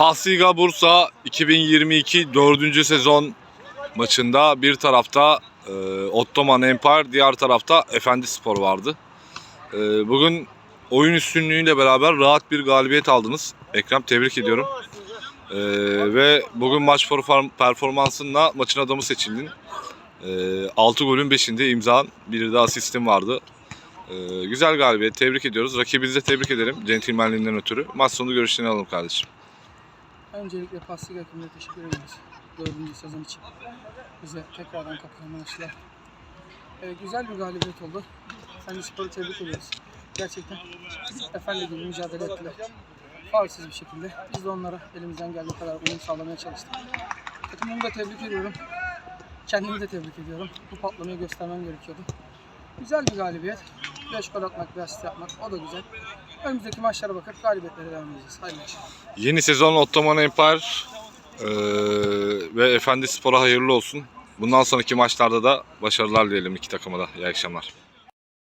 Pasliga Bursa 2022 4. sezon maçında bir tarafta e, Ottoman Empire, diğer tarafta Efendi Spor vardı. E, bugün oyun üstünlüğüyle beraber rahat bir galibiyet aldınız. Ekrem tebrik ediyorum. E, ve bugün maç perform- performansınla maçın adamı seçildin. E, 6 golün 5'inde imzan, bir de asistin vardı. E, güzel galibiyet, tebrik ediyoruz. Rakibinizi de tebrik ederim centilmenliğinden ötürü. Maç sonu görüşlerini alalım kardeşim. Öncelikle Paslık Hakim'e teşekkür ederiz. Dördüncü sezon için. Bize tekrardan kapılarını açtılar. Ee, güzel bir galibiyet oldu. Sen sporu tebrik ediyoruz. Gerçekten efendi gibi mücadele ettiler. Faulsüz bir şekilde. Biz de onlara elimizden geldiği kadar uyum sağlamaya çalıştık. Takımımı da tebrik ediyorum. Kendimi de tebrik ediyorum. Bu patlamayı göstermem gerekiyordu. Güzel bir galibiyet. 5 gol atmak, bir asist yapmak o da güzel. Önümüzdeki maçlara bakıp galibiyetlere devam edeceğiz. Hayırlı. Yeni sezon Ottoman Empire eee, ve Efendi Spor'a hayırlı olsun. Bundan sonraki maçlarda da başarılar dileyelim iki takıma da. İyi akşamlar.